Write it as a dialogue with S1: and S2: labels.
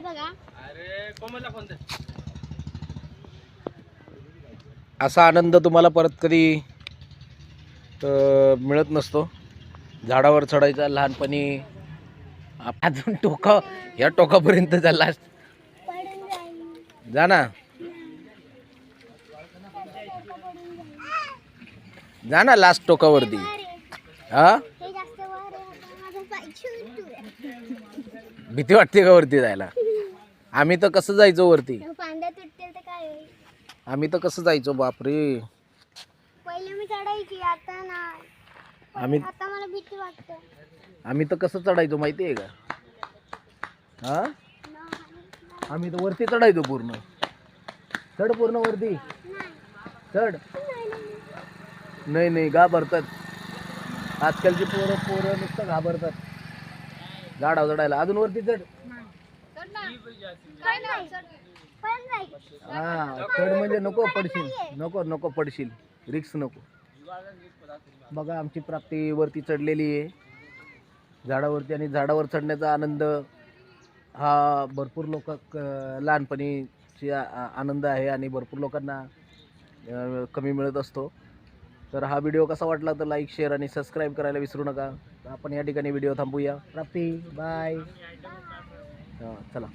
S1: हे बघा.
S2: अरे कोमलला फोन दे.
S3: असा आनंद तुम्हाला परत कधी अ, मिळत नसतो. झाडावर चढायचा लहानपणी आप- अजून टोका या टोकापर्यंत जा लास्ट
S1: पडून जाईल.
S3: जा ना. जा ना लास्ट टोकावरती. हा
S1: हे? जास्त वर आहे. आता माझा पाय छुटू
S3: भीती वाटते का वरती जायला? आम्ही तर कसं जायचो वरती?
S1: पांड्या तुटतील तर काय होईल?
S3: आम्ही तर कसं जायचो बापरे.
S1: पहिले मी चढायची आता नाही
S3: आम्ही
S1: आता मला भीती वाटते.
S3: आम्ही तर कसं चढायचो माहिती आहे का? हा. आम्ही तर वरती चढायचो पूर्ण. चढ पूर्ण वरती.
S1: नाही.
S3: चढ.
S1: नाही, नाही.
S3: घाबरतात. आजकालची पोरं पोरं नुसतं घाबरतात. झाडावर चढायला. अजून वरती चढ. हा कड म्हणजे नको पडशील. नको नको पडशील. रिक्स नको. बघा आमची प्राप्ती वरती चढलेली आहे. झाडावरती आणि झाडावर चढण्याचा आनंद हा भरपूर लोक लहानपणीची आनंद आहे आणि भरपूर लोकांना कमी मिळत असतो. तर हा व्हिडिओ कसा वाटला तर लाईक शेअर आणि सबस्क्राईब करायला विसरू नका. आपण या ठिकाणी व्हिडिओ थांबूया. प्राप्ती बाय. 啊十了